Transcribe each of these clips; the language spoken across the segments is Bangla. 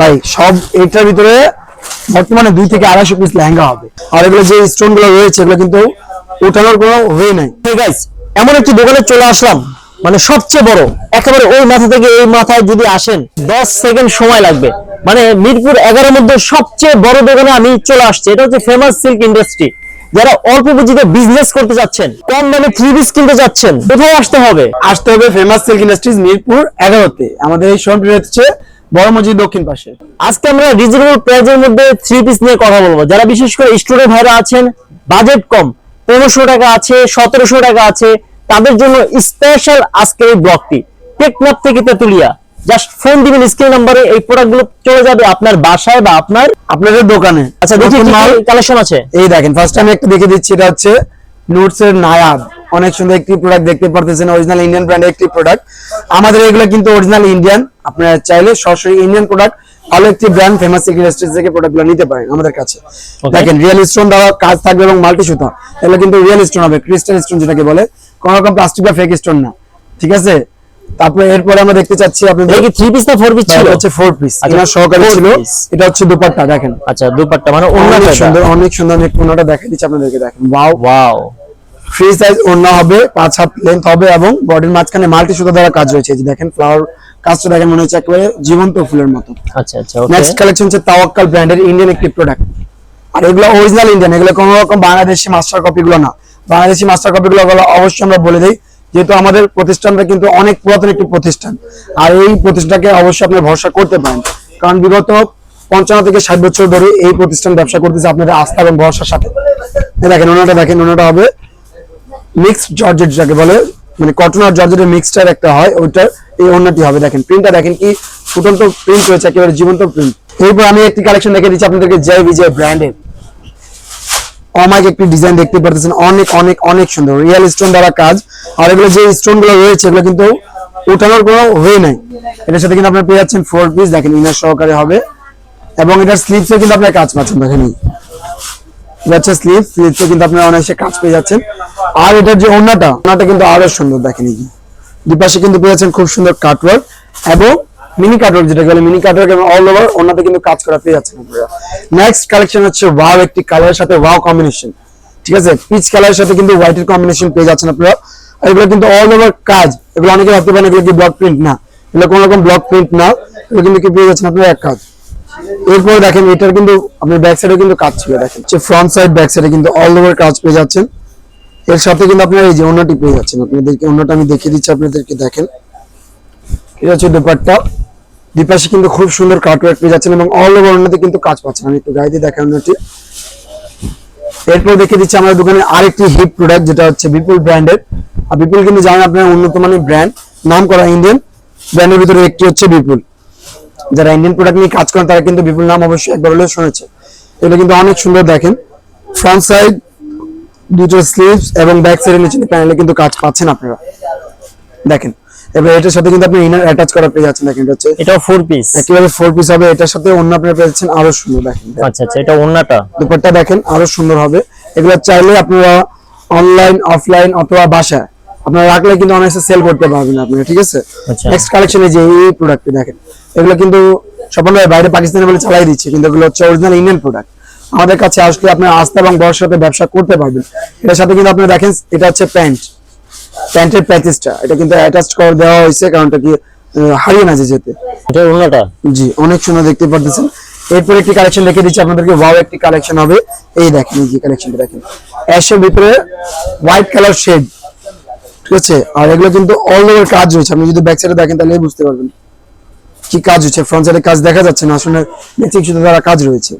ভাই, সব এটার ভিতরে বর্তমানে দুই থেকে আড়াইশো পিস লেহেঙ্গা হবে। আর এগুলো যে স্টোনগুলো রয়েছে, এগুলো কিন্তু ওঠানোর কোনো হয়ে নাই। গাইস এমন একটি দোকানে চলে আসলাম মানে সবচেয়ে বড়, একেবারে ওই মাথা থেকে এই মাথায় যদি আসেন, দশ সেকেন্ড সময় লাগবে। মানে মিরপুর এগারোর মধ্যে সবচেয়ে বড় দোকানে আমি চলে আসছি, এটা হচ্ছে ফেমাস সিল্ক ইন্ডাস্ট্রি যারা অল্প পুঁজিতে বিজনেস করতে যাচ্ছেন কম দামে থ্রি পিস কিনতে যাচ্ছেন কোথায় আসতে হবে? আসতে হবে ফেমাস সিল্ক ইন্ডাস্ট্রিজ মিরপুর এগারোতে। আমাদের এই শোরুমটি হচ্ছে বড় মসজিদ দক্ষিণ পাশে। আজকে আমরা রিজনেবল প্রাইজের মধ্যে থ্রি পিস নিয়ে কথা বলব। যারা বিশেষ করে স্টুডেন্ট ভাইরা আছেন বাজেট কম পনেরোশো টাকা আছে সতেরোশো টাকা আছে তাদের জন্য স্পেশাল আজকের এই ব্লগটি। টেকনাপ থেকে তেতুলিয়া। জাস্ট ফোন দিবেন স্ক্রিন নাম্বারে এই প্রোডাক্টগুলো চলে যাবে আপনার বাসায় বা আপনার আপনাদের দোকানে। আচ্ছা দেখি কালেকশন আছে। এই দেখেন ফার্স্ট আমি একটা দেখে দিচ্ছি এটা হচ্ছে নোটস এর নায়াব অনেক সুন্দর একটি প্রোডাক্ট দেখতে পারতেছেন অরিজিনাল ইন্ডিয়ান ব্র্যান্ডের একটি প্রোডাক্ট আমাদের এগুলো কিন্তু অরিজিনাল ইন্ডিয়ান আপনারা চাইলে সরাসরি ইন্ডিয়ান প্রোডাক্ট ভালো একটি ব্র্যান্ড ফেমাস ইন্ডাস্ট্রিজ থেকে প্রোডাক্টগুলো নিতে পারেন আমাদের কাছে। দেখেন রিয়েল স্টোন দেওয়া কাজ থাকবে এবং মাল্টি সুতা। এগুলো কিন্তু রিয়েল স্টোন হবে ক্রিস্টাল স্টোন যেটাকে বলে। কোনো রকম প্লাস্টিক বা ফেক স্টোন না। ঠিক আছে? তারপরে এরপরে আমরা দেখতে চাচ্ছি আপনাদের কি থ্রি পিস না ফোর পিস ছিল? হচ্ছে ফোর পিস এটা সহকারে ছিল। এটা হচ্ছে দুপাট্টা দেখেন। আচ্ছা দুপাট্টা মানে অনেক সুন্দর অনেক সুন্দর আমি কোনটা দেখাই দিচ্ছি আপনাদেরকে দেখেন। ওয়াও ওয়াও ফ্রি সাইজ ওড়না হবে পাঁচ হাত লেন্থ হবে এবং বডির মাঝখানে মাল্টি সুতা দ্বারা কাজ রয়েছে। এই যে দেখেন ফ্লাওয়ার কাজটা দেখেন মনে হচ্ছে একেবারে জীবন্ত ফুলের মতো। আচ্ছা আচ্ছা নেক্সট কালেকশন হচ্ছে তাওয়াক্কাল ব্র্যান্ডের ইন্ডিয়ান একটি প্রোডাক্ট আর এগুলো অরিজিনাল ইন্ডিয়ান এগুলো কোনো রকম বাংলাদেশি মাস্টার কপি গুলো না। বাংলাদেশি মাস্টার কপি গুলো অবশ্যই আমরা বলে দিই যেহেতু আমাদের প্রতিষ্ঠানটা কিন্তু অনেক পুরাতন একটি প্রতিষ্ঠান। আর এই প্রতিষ্ঠানকে অবশ্যই আপনি ভরসা করতে পারেন। কারণ বিগত পঞ্চান্ন থেকে ষাট বছর ধরে এই প্রতিষ্ঠান ব্যবসা করতেছে আপনাদের আস্থা এবং ভরসার সাথে। দেখেন ওনাটা দেখেন ওনাটা হবে মিক্সড জর্জেট যাকে বলে মানে কটন আর জর্জেটের মিক্সচার একটা হয় ওইটা এই অন্যটি হবে। দেখেন প্রিন্টটা দেখেন কি ফুটন্ত প্রিন্ট রয়েছে একেবারে জীবন্ত প্রিন্ট এরপর আমি একটি কালেকশন দেখে দিচ্ছি আপনাদেরকে জয় বিজয় ব্র্যান্ডের অমাইক একটি ডিজাইন দেখতে পারতেছেন। অনেক অনেক অনেক সুন্দর। রিয়েল স্টোন দ্বারা কাজ। আর এগুলো যে স্টোনগুলো রয়েছে, এগুলো কিন্তু ওঠানোর কোনো হয়ে নাই। এটার সাথে কিন্তু আপনারা পেয়ে যাচ্ছেন ফোর পিস দেখেন ইনার সহকারে হবে। এবং এটার স্লিপসে কিন্তু আপনারা কাজ পাচ্ছেন, দেখেন হচ্ছে স্লিপ স্লিপসে কিন্তু আপনারা অনায়াসে কাজ পেয়ে যাচ্ছেন। আর এটার যে ওড়নাটা ওড়নাটা কিন্তু আরও সুন্দর দেখেন যে। দুপাশে কিন্তু পেয়ে যাচ্ছেন খুব সুন্দর কাটওয়ার্ক এবং মিনি কাটওয়ার্ক যেটা বলে মিনি কাটওয়ার্ক এবং অল ওভার ওনাতে কিন্তু কাজ করা পেয়ে যাচ্ছেন আপনারা। নেক্সট কালেকশন হচ্ছে ওয়াও একটি কালারের সাথে ওয়াও কম্বিনেশন ঠিক আছে? পিচ কালারের সাথে কিন্তু হোয়াইটের কম্বিনেশন পেয়ে যাচ্ছেন আপনারা। এগুলো কিন্তু অল ওভার কাজ। এগুলো অনেকে ভাবতে পারেন এগুলো কি ব্লক প্রিন্ট না। এগুলো কোনো রকম ব্লক প্রিন্ট না। এগুলো কিন্তু কি পেয়ে যাচ্ছেন আপনারা? এক কাজ। এরপরে দেখেন, এটার কিন্তু আপনার ব্যাক সাইডে কিন্তু কাজ ছিল, দেখেন। যে ফ্রন্ট সাইড ব্যাক সাইডে কিন্তু অল ওভার কাজ পেয়ে যাচ্ছেন। এর সাথে কিন্তু আপনারা এই যে অন্যটি পেয়ে যাচ্ছেন, আপনাদেরকে অন্যটা আমি দেখিয়ে দিচ্ছি, আপনাদেরকে দেখেন। এটা হচ্ছে দুপাট্টা। দুপাশে কিন্তু খুব সুন্দর কাটওয়ার্ক পেয়ে যাচ্ছেন এবং অল ওভার অন্যতে কিন্তু কাজ পাচ্ছেন। আমি একটু দিয়ে দেখাই অন্যটি। এরপর দেখে দিচ্ছি আমাদের দোকানে আরেকটি হিট প্রোডাক্ট যেটা হচ্ছে বিপুল ব্র্যান্ডের আর বিপুল কিন্তু জানেন আপনার উন্নত মানের ব্র্যান্ড নাম করা ইন্ডিয়ান ব্র্যান্ডের ভিতরে একটি হচ্ছে বিপুল যারা ইন্ডিয়ান প্রোডাক্ট নিয়ে কাজ করেন তারা কিন্তু বিপুল নাম অবশ্যই একবার হলেও শুনেছে। এটা কিন্তু অনেক সুন্দর দেখেন। ফ্রন্ট সাইড দুটো স্লিভস এবং ব্যাক সাইডের নিচে প্যানেলে কিন্তু কাজ পাচ্ছেন আপনারা। দেখেন এবার এটার সাথে কিন্তু আপনি ইনার অ্যাটাচ করা পেয়ে যাচ্ছেন। দেখেন এটা হচ্ছে এটাও ফোর পিস একেবারে ফোর পিস হবে। এটার সাথে অন্য আপনারা পেয়ে যাচ্ছেন আরও সুন্দর দেখেন। আচ্ছা আচ্ছা এটা অন্যটা দুপাট্টা দেখেন আরও সুন্দর হবে। এগুলো চাইলে আপনারা অনলাইন অফলাইন অথবা বাসায় আপনারা রাখলে কিন্তু সেল করতে পারবেন আপনারা ঠিক আছে? আচ্ছা। নেক্সট কালেকশনে যে এই প্রোডাক্টটি দেখেন এগুলো কিন্তু সবাই বাইরে পাকিস্তানে বলে চালাই দিচ্ছে কিন্তু এগুলো হচ্ছে অরিজিনাল ইন্ডিয়ান প্রোডাক্ট আমাদের কাছে আসলে আপনার আস্থা এবং ব্যবসা করতে পারবেন। এটার সাথে কিন্তু আপনারা দেখেন এটা হচ্ছে প্যান্ট। প্যান্টের প্যাকেজটা এটা কিন্তু অ্যাটাচ করে দেওয়া হয়েছে কারণ কি হারিয়ে না যেতে। এটা জি অনেক সুন্দর দেখতে পারতেছেন। এরপর একটি কালেকশন দেখে দিচ্ছি আপনাদেরকে ওয়াও একটি কালেকশন হবে। এই দেখেন এই যে কালেকশনটা দেখেন। অ্যাশের ভিতরে হোয়াইট কালার শেড ঠিক আছে? আর এগুলো কিন্তু অল ওভার কাজ রয়েছে। আপনি যদি ব্যাক সাইডে দেখেন, তাহলে বুঝতে পারবেন কি কাজ হচ্ছে। ফ্রন্ট সাইডে কাজ দেখা যাচ্ছে না। আসলে ম্যাচিং সুতো দ্বারা কাজ রয়েছে।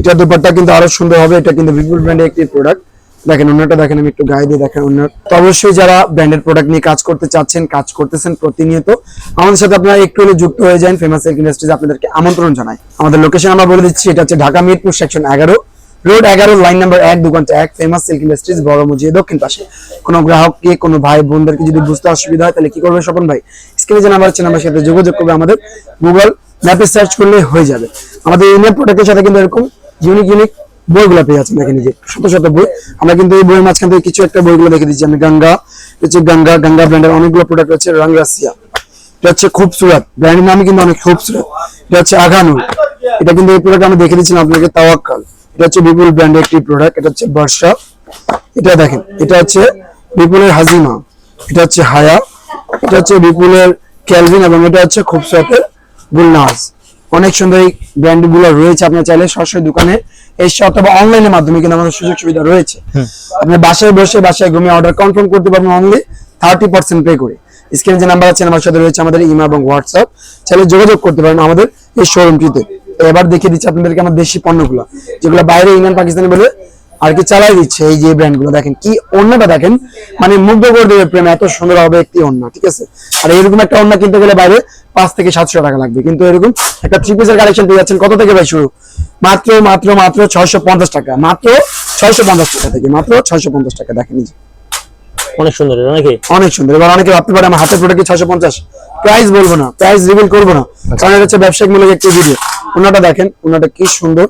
এটা দুপাট্টা কিন্তু আরও সুন্দর হবে। এটা কিন্তু বিপুল ব্র্যান্ডের একটি প্রোডাক্ট দেখেন, অন্যটা দেখেন, আমি একটু গায়ে দিয়ে দেখেন অন্য তো অবশ্যই যারা ব্র্যান্ডেড প্রোডাক্ট নিয়ে কাজ করতে চাচ্ছেন, কাজ করতেছেন প্রতিনিয়ত, আমাদের সাথে আপনারা একটু হলে যুক্ত হয়ে যান। ফেমাস ইন্ডাস্ট্রিজ আপনাদেরকে আমন্ত্রণ জানাই। আমাদের লোকেশন আমরা বলে দিচ্ছি এটা হচ্ছে ঢাকা মিরপুর সেকশন এগারো। রোড এগারো লাইন নাম্বার এক, দোকানটা এক ফেমাস সিল্ক ইন্ডাস্ট্রিজ বড় মজিয়ে দক্ষিণ পাশে। কোনো গ্রাহককে কোনো ভাই, বোনদেরকে যদি বুঝতে অসুবিধা হয়, তাহলে কি করবে স্বপন ভাই? স্ক্রিনে যে নাম্বার আছে সাথে যোগাযোগ করবে আমাদের। গুগল ম্যাপে সার্চ করলে হয়ে যাবে। আমাদের ইন্ডিয়ান প্রোডাক্টের সাথে কিন্তু এরকম ইউনিক ইউনিক বইগুলো পেয়ে যাচ্ছেন। এই যে, শত শত বই। আমরা কিন্তু এই বইয়ের মাঝখান থেকে কিছু একটা বইগুলো দেখে দিচ্ছি। আমি গঙ্গা হচ্ছে গঙ্গা গঙ্গা ব্র্যান্ডের অনেকগুলো প্রোডাক্ট রয়েছে। রংরাসিয়া এটা হচ্ছে খুবসুরত। ব্র্যান্ডের নামই কিন্তু অনেক খুবসুরত। এটা হচ্ছে আঘানুর এটা কিন্তু এই প্রোডাক্ট আমি দেখে দিচ্ছিলাম আপনাকে, তাওয়াক্কাল। এটা হচ্ছে বিপুল ব্র্যান্ডের একটি প্রোডাক্ট এটা হচ্ছে বর্ষা এটা দেখেন এটা হচ্ছে বিপুলের হাজিমা এটা হচ্ছে হায়া এটা হচ্ছে বিপুলের ক্যালভিন এবং এটা হচ্ছে খুবসুরতের গুলনাজ। অনেক সুন্দর এই ব্র্যান্ডগুলো রয়েছে আপনার চাইলে সরাসরি দোকানে এসে অথবা অনলাইনের মাধ্যমে কিন্তু আমাদের সুযোগ সুবিধা রয়েছে। আপনি বাসায় বসে বাসায় ঘুমিয়ে অর্ডার কনফার্ম করতে পারবেন অনলি থার্টি পার্সেন্ট পে করে। স্ক্রিনে যে নাম্বার আছে আমার সাথে রয়েছে আমাদের ইমা এবং হোয়াটসঅ্যাপ চাইলে যোগাযোগ করতে পারেন আমাদের এই শোরুমটিতে এবার দেখিয়ে দিচ্ছি আপনাদেরকে আমার দেশি পণ্যগুলো যেগুলো বাইরে ইন্ডিয়ান পাকিস্তানি বলে আর কি চালাই দিচ্ছে এই যে ব্র্যান্ডগুলো দেখেন কি অন্যটা দেখেন মানে মুগ্ধ করে দেবে প্রেম এত সুন্দর হবে একটি অন্য ঠিক আছে? আর এরকম একটা অন্য কিনতে গেলে বাইরে পাঁচ থেকে সাতশো টাকা লাগবে কিন্তু এরকম একটা থ্রি পিসের কালেকশন পেয়ে যাচ্ছেন কত থেকে ভাই শুরু? মাত্র মাত্র মাত্র ছয়শো পঞ্চাশ টাকা মাত্র ছয়শো পঞ্চাশ টাকা থেকে মাত্র ছয়শো পঞ্চাশ টাকা দেখেন অনেক সুন্দর নাকি? অনেক সুন্দর এবার অনেকে ভাবতে পারে আমার হাতের প্রোডাক্ট ছয়শো পঞ্চাশ? প্রাইস বলব না প্রাইস রিভিল করব না কারণ এটা হচ্ছে ব্যবসায়িক মূলক একটি ভিডিও ওনাটা দেখেন ওনাটা কি সুন্দর।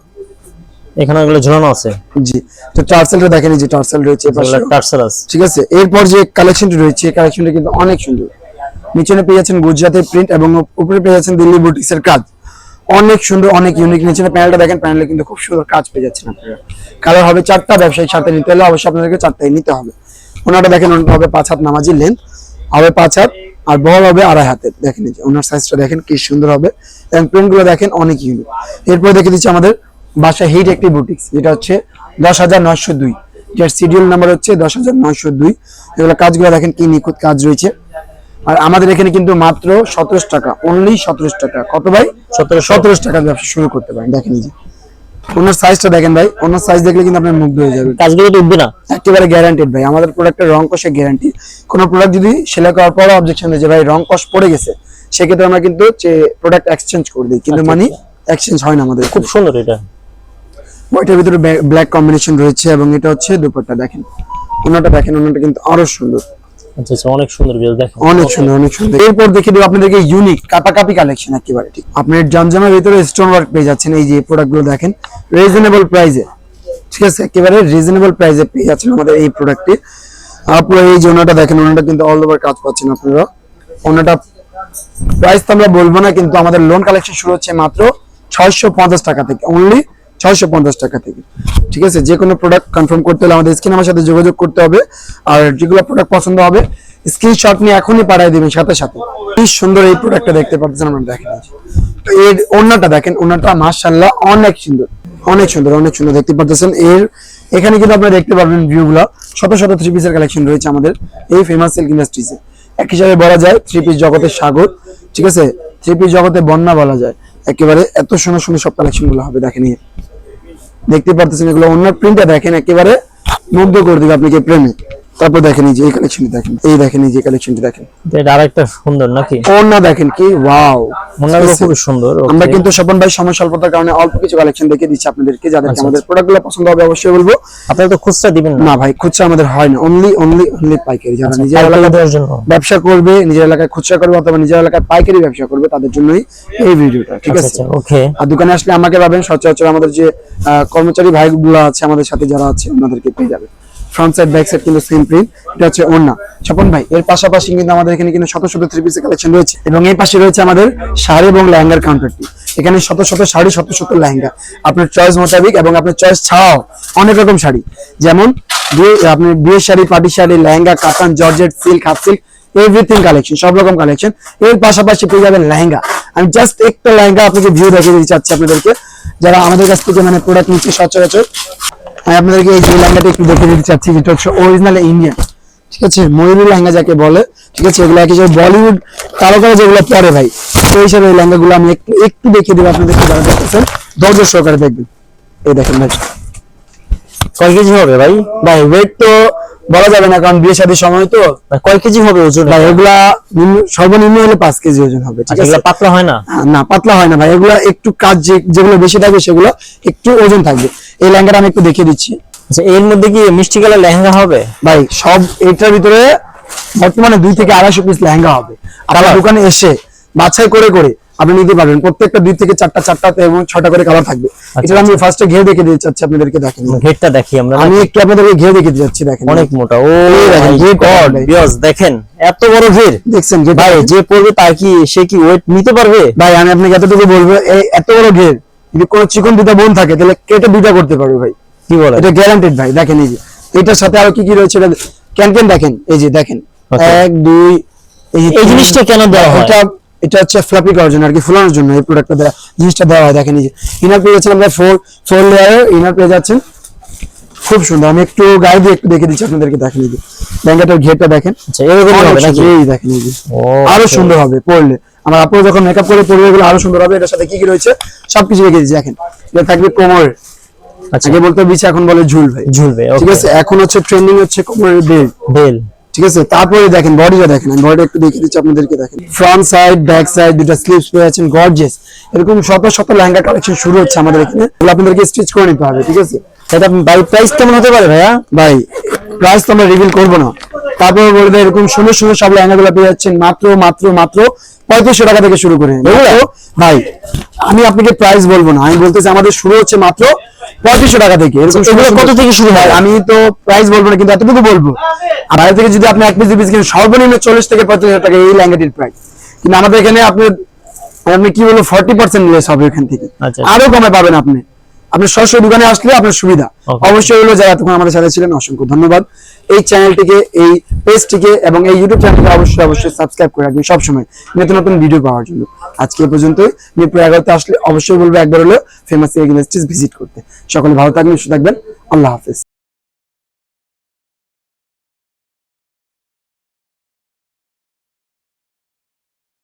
এখানে এগুলো ঝুলানো আছে। জি তো টার্সেলটা দেখেন এই যে টার্সেল রয়েছে এগুলো টার্সেল আছে। ঠিক আছে এরপর যে কালেকশনটি রয়েছে এই কালেকশনটা কিন্তু অনেক সুন্দর। নিচে পেয়ে যাচ্ছেন গুজরাটের প্রিন্ট এবং উপরে পেয়ে যাচ্ছেন দিল্লি বুটিক্সের কাজ। অনেক সুন্দর অনেক ইউনিক নিচে প্যানেলটা দেখেন প্যানেলে কিন্তু খুব সুন্দর কাজ পেয়ে যাচ্ছেন আপনারা। কালার হবে চারটা ব্যবসায়িক সাথে নিতে হলে অবশ্যই আপনাদেরকে চারটাই নিতে হবে। ওনাটা দেখেন ওনাটা হবে পাঁচ হাত নামাজি লেন্থ হবে পাঁচ হাত আর বহল হবে আড়াই হাতের। দেখেন ওনার সাইজটা দেখেন কি সুন্দর হবে। এবং প্রিন্টগুলো দেখেন অনেক ইউনিক এরপর দেখে দিচ্ছি আমাদের বাসা হিট একটি বুটিক্স যেটা হচ্ছে দশ হাজার নয়শো দুই। যার সিডিউল নাম্বার হচ্ছে দশ হাজার নয়শো দুই। এগুলো কাজগুলো দেখেন কি নিখুঁত কাজ রয়েছে। আর আমাদের এখানে কিন্তু মাত্র সতেরোশো টাকা অনলি সতেরোশো টাকা। কত ভাই? সতেরো সতেরোশো টাকার ব্যবসা শুরু করতে পারেন। দেখেন এই যে ওনার সাইজটা দেখেন ভাই ওনার সাইজ দেখলে কিন্তু আপনার মুগ্ধ হয়ে যাবে। কাজগুলো তো উঠবে না। একেবারে গ্যারান্টেড ভাই আমাদের প্রোডাক্টের রং কষে গ্যারান্টি কোন প্রোডাক্ট যদি সেলাই করার পর অবজেকশন যে ভাই রং কষ পড়ে গেছে সেক্ষেত্রে আমরা কিন্তু প্রোডাক্ট এক্সচেঞ্জ করে দিই। কিন্তু আচ্ছা, মানে এক্সচেঞ্জ হয় না আমাদের খুব সুন্দর এটা। ওইটার ভিতরে ব্ল্যাক কম্বিনেশন রয়েছে এবং এটা হচ্ছে দুপাট্টা। দেখেন ওনাটা দেখেন ওনাটা কিন্তু আরও সুন্দর। আচ্ছা আচ্ছা অনেক সুন্দর অনেক সুন্দর অনেক সুন্দর। এরপর দেখে আপনাদেরকে কালেকশন একেবারে, ঠিক? ভিতরে ওয়ার্ক পেয়ে যাচ্ছেন, এই যে দেখেন। রিজনেবল ঠিক আছে? একেবারে রিজনেবল পেয়ে যাচ্ছেন আমাদের এই এই যে দেখেন কিন্তু অল ওভার কাজ পাচ্ছেন আপনারা। প্রাইস তো আমরা বলব না, কিন্তু আমাদের লোন কালেকশন শুরু হচ্ছে মাত্র ছয়শো পঞ্চাশ টাকা থেকে। অনলি ছয়শো পঞ্চাশ টাকা থেকে। ঠিক আছে? যে কোনো প্রোডাক্ট কনফার্ম করতে হলে আমাদের স্ক্রিন আমার সাথে যোগাযোগ করতে হবে। আর যেগুলো প্রোডাক্ট পছন্দ হবে স্ক্রিনশট নিয়ে এখনই পাঠিয়ে দিবেন সাথে সাথে। কি সুন্দর এই প্রোডাক্টটা দেখতে পাচ্ছেন, আমরা দেখেন তো এর ওন্নাটা দেখেন ওন্নাটা মাশাআল্লাহ অনেক সুন্দর অনেক সুন্দর অনেক সুন্দর দেখতে পাচ্ছেন। এর এখানে কিন্তু আপনারা দেখতে পারবেন ভিউগুলো শত শত থ্রি পিসের কালেকশন রয়েছে আমাদের এই ফেমাস সিল্ক ইন্ডাস্ট্রিজে এক হিসাবে বলা যায় থ্রি পিস জগতের সাগর। ঠিক আছে? থ্রি পিস জগতে বন্যা বলা যায়। একেবারে এত সুন্দর সুন্দর সব কালেকশনগুলো হবে দেখেন। দেখতে পারতেছেন এগুলো অন্য প্রিন্টটা দেখেন একেবারে মুগ্ধ করে দিবে আপনাকে প্রেমে তারপর দেখেন এই যে এই কালেকশনটি দেখেন এই দেখেন এই যে কালেকশনটি দেখেন। এটা আরেকটা সুন্দর নাকি? অন্য দেখেন কি ওয়াও মনগুলো খুব সুন্দর আমরা কিন্তু স্বপন ভাই সময় স্বল্পতার কারণে অল্প কিছু কালেকশন দেখে দিচ্ছি আপনাদেরকে যাদেরকে আচ্ছা, আমাদের প্রোডাক্টগুলো পছন্দ হবে অবশ্যই বলব। আপনারা তো খুচরা দিবেন না। না ভাই খুচরা আমাদের হয় না অনলি অনলি অনলি পাইকারি। যারা নিজের পাইকারি এলাকায় ব্যবসা করবে নিজের এলাকায় খুচরা করবে অথবা নিজের এলাকায় পাইকারি ব্যবসা করবে তাদের জন্যই এই ভিডিওটা ঠিক আচ্ছা আছে? আচ্ছা ওকে আর দোকানে আসলে আমাকে পাবেন সচরাচর আমাদের যে কর্মচারী ভাইগুলো আছে আমাদের সাথে যারা আছে ওনাদেরকে পেয়ে যাবে ফ্রন্ট সাইড ব্যাক সাইড কিন্তু সেম প্রিন্ট এটা হচ্ছে ওন্না স্বপন ভাই, এর পাশাপাশি কিন্তু আমাদের এখানে কিন্তু শত শত থ্রি পিসের কালেকশন রয়েছে এবং এই পাশে রয়েছে আমাদের শাড়ি এবং লেহেঙ্গার কাউন্টারটি এখানে শত শত শাড়ি, শত শত লেহেঙ্গা। আপনার চয়েস মোতাবিক এবং আপনার চয়েস ছাড়াও অনেক রকম শাড়ি। যেমন আপনি বিয়ের sari party sari, lehenga, katan, georgette silk half silk everything collection সব রকম কালেকশন এর পাশাপাশি পেয়ে যাবেন লেহেঙ্গা। আমি জাস্ট একটা লেহেঙ্গা আপনাকে ভিউ দেখিয়ে দিতে চাচ্ছি আপনাদেরকে। যারা আমাদের কাছ থেকে মানে প্রোডাক্ট নিচ্ছে সচরাচর আমি আপনাদেরকে এই যে লেহেঙ্গাটা একটু দেখে দিতে চাচ্ছি যেটা হচ্ছে অরিজিনাল ইন্ডিয়ান ঠিক আছে? ময়ূরী লেহেঙ্গা যাকে বলে ঠিক আছে? এগুলো হিসেবে বলিউড তারকারা যেগুলো পরে ভাই। সেই হিসাবে এই লেহেঙ্গাগুলো আমি একটু একটু দেখিয়ে দেবো আপনাদেরকে যারা দেখতেছেন ধৈর্য সহকারে দেখবেন। এই দেখেন ভাই। কয় কেজি হবে ভাই? ভাই ওয়েট তো বলা যাবে না কারণ বিয়ে শাদীর সময় তো। কয় কেজি হবে ওজন? ভাই এগুলা নিম্ন- সর্বনিম্ন হলে পাঁচ কেজি ওজন হবে ঠিক আচ্ছা আছে? পাতলা হয় না? না পাতলা হয় না ভাই। এগুলা একটু কাজ যে- যেগুলো বেশি থাকবে সেগুলো একটু ওজন থাকবে। এই লেহেঙ্গাটা আমি একটু দেখিয়ে দিচ্ছি। আচ্ছা এর মধ্যে কি মিষ্টি কালার লেহেঙ্গা হবে? ভাই সব এটার ভিতরে বর্তমানে দুই থেকে আড়াইশো পিস লেহেঙ্গা হবে। আর আমার দোকানে এসে বাছাই করে করে আপনি নিতে পারবেন। প্রত্যেকটা দুই থেকে চারটা চারটা এবং ছটা করে কালার থাকবে। আচ্ছা, এটা আমি ফার্স্টে ঘেয়ে দেখে দিতে চাচ্ছি আপনাদেরকে দেখেন ঘেরটা দেখি আমরা আমি একটু আপনাদেরকে ঘেয়ে দেখে দিতে চাচ্ছি দেখেন। অনেক মোটা। ও ভাই। বিয়স, দেখেন এত বড় ঘের। দেখছেন ঘেরটা? ভাই যে পড়বে তার কি সে কি ওয়েট নিতে পারবে? ভাই আমি আপনাকে এতটুকু বলব এত বড় ঘের যদি কোনো চিকন দুটা বোন থাকে তাহলে কেটে দুটা করতে পারবে ভাই। কি বলে? এটা গ্যারান্টেড ভাই দেখেন এই যে। এটার সাথে আর কি কি রয়েছে? এটা ক্যান ক্যান দেখেন? এই যে দেখেন। আচ্ছা। এক দুই এই জিনিসটা কেন দেওয়া হয়? এটা এটা হচ্ছে ফ্লাপি করার জন্য আর কি ফুলানোর জন্য এই প্রোডাক্টটা দেওয়া জিনিসটা দেওয়া হয়। দেখেন এই যে। ইনার পেয়ে যাচ্ছেন আমরা ফোর ফোর লেয়ার ইনার পেয়ে যাচ্ছেন খুব সুন্দর। আমি একটু গায়ে দিয়ে একটু দেখে দিচ্ছি আপনাদেরকে দেখেন এই যে। ল্যাঙ্গাটার ঘেরটা দেখেন। আচ্ছা এরকম হবে নাকি? এই দেখেন এই যে। আরও সুন্দর হবে পড়লে। আমার আপু যখন মেকআপ করে পড়বে এগুলো আরও সুন্দর হবে এটার সাথে কি কি রয়েছে সবকিছু রেখে দিচ্ছি দেখেন। এটা থাকবে কোমর আচ্ছা। আগে বলতে বিছে এখন বলে ঝুল ভাই। ঝুলবে ঠিক আছে? এখন হচ্ছে ট্রেন্ডিং হচ্ছে কোমরের বেল্ট বেল ঠিক আছে? তারপরে দেখেন বডিটা দেখেন আমি বডিটা একটু দেখিয়ে দিচ্ছি আপনাদেরকে দেখেন। ফ্রন্ট সাইড ব্যাক সাইড দুটো স্লিভস পেয়ে যাচ্ছেন গর্জিয়াস এরকম শত শত লেহেঙ্গা কালেকশন শুরু হচ্ছে আমাদের এখানে। এগুলো আপনাদেরকে স্টিচ করে নিতে হবে ঠিক আছে? এটা বাই প্রাইস কেমন হতে পারে ভাইয়া? ভাই প্রাইস তো আমরা রিভিল করব না। তারপরে বলবে এরকম সুন্দর সুন্দর সব লেহেঙ্গাগুলো পেয়ে যাচ্ছেন মাত্র মাত্র মাত্র পঁয়ত্রিশশো টাকা থেকে শুরু করে। ভাই আমি আপনাকে প্রাইস বলব না আমি বলতেছি আমাদের শুরু হচ্ছে মাত্র পঁয়ত্রিশশো টাকা থেকে। এরকম কত থেকে শুরু হয়? আমি তো প্রাইস বলব না কিন্তু এতটুকু বলব। আর বাইরে থেকে যদি আপনি এক পিস পিস কিনেন সর্বনিম্ন চল্লিশ থেকে পঁয়ত্রিশ হাজার টাকা এই ল্যাঙ্গাটির প্রাইস কিন্তু আমাদের এখানে আপনি আপনি কি বলব ফর্টি পার্সেন্ট লেস হবে এখান থেকে। আচ্ছা। আরও কমে পাবেন আপনি। আপনি সরাসরি দোকানে আসলে আপনার সুবিধা। অবশ্যই হলো যারা তখন আমাদের সাথে ছিলেন অসংখ্য ধন্যবাদ। এই চ্যানেলটিকে এই পেজটিকে এবং এই ইউটিউব চ্যানেলটিকে অবশ্যই অবশ্যই সাবস্ক্রাইব করে রাখবেন সবসময়। নতুন নতুন ভিডিও পাওয়ার জন্য। আজকে এ পর্যন্তই। মিরপুর এগারোতে আসলে অবশ্যই বলব একবার হলো ফেমাস ইন্ডাস্ট্রিজ ভিজিট করতে। সকলে ভালো থাকবেন সুস্থ থাকবেন। আল্লাহ হাফেজ।